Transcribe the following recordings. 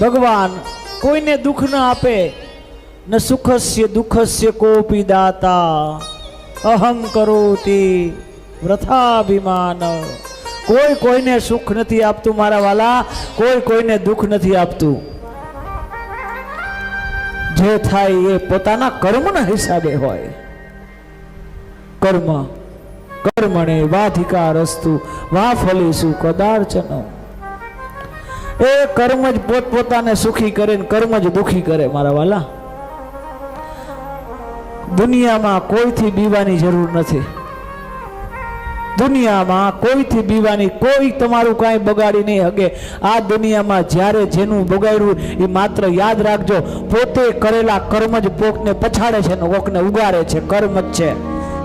ભગવાન, કોઈને દુઃખ ન આપે, ન સુખસ્ય દુઃખસ્ય કોપી દાતા. અહમ કરોતી વ્રથાભિમાન. કોઈ કોઈને સુખ નથી આપતું મારા વાલા, કોઈ કોઈને દુઃખ નથી આપતું. જે થાય એ પોતાના કર્મના હિસાબે હોય. કર્મ, કર્મણે વાધિકારસ્તુ વા ફલીશું કદાર્ચન એ કર્મ જ પોતપોતાને સુખી કરે ને કર્મ જ દુખી કરે મારા વાલા. દુનિયામાં કોઈથી બીવાની જરૂર નથી. દુનિયામાં કોઈથી બીવાની કોઈ તમારું કાંઈ બગાડી નહીં હગે. આ દુનિયામાં જ્યારે જેનું બગાડ્યું એ માત્ર યાદ રાખજો, પોતે કરેલા કર્મ જ પોકને પછાડે છે ને કોકને ઉગાડે છે. કર્મ જ છે.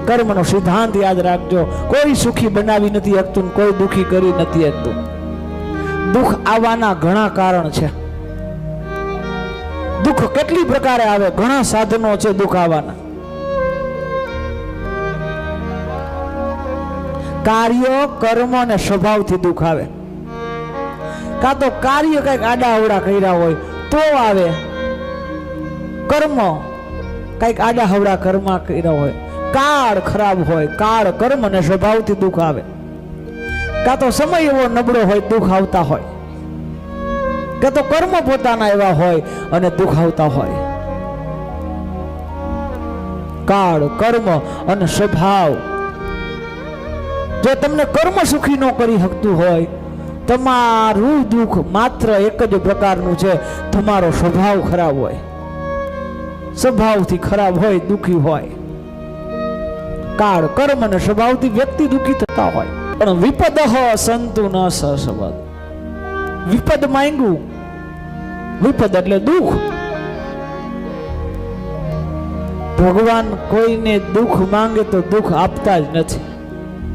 કર્મનો સિદ્ધાંત યાદ રાખજો. કોઈ સુખી બનાવી નથી શકતું કોઈ દુખી કરી નથી શકતું. દુઃખ આવવાના ઘણા કારણ છે. દુઃખ કેટલી પ્રકારે આવે? ઘણા સાધનો છે દુઃખ આવવાના. કાર્ય, કર્મ અને સ્વભાવથી દુઃખ આવે. કાં તો કાર્ય કંઈક આડા અવડા કર્યા હોય, તો આવે. કર્મ કંઈક આડા હવડા કર્મ કર્યા હોય. કાળ ખરાબ હોય, કાળ કર્મ અને સ્વભાવથી દુઃખ આવે. કાં તો સમય એવો નબળો હોય, દુઃખ આવતા હોય. કાં તો કર્મ પોતાના એવા હોય અને દુઃખ આવતા હોય. કાળ, કર્મ અને સ્વભાવ. જો તમને કર્મ સુખી ન કરી શકતું હોય, તમારું દુઃખ માત્ર એક જ પ્રકારનું છે, તમારો સ્વભાવ ખરાબ હોય. સ્વભાવથી ખરાબ હોય, દુઃખી હોય. કાળ, કર્મ અને સ્વભાવથી વ્યક્તિ દુઃખી થતા હોય. પણ વિપદ સંતુ ન સબદ વિપદ માંગ્યું. વિપદ એટલે દુઃખ. ભગવાન કોઈને દુઃખ માંગે તો દુઃખ આપતા જ નથી.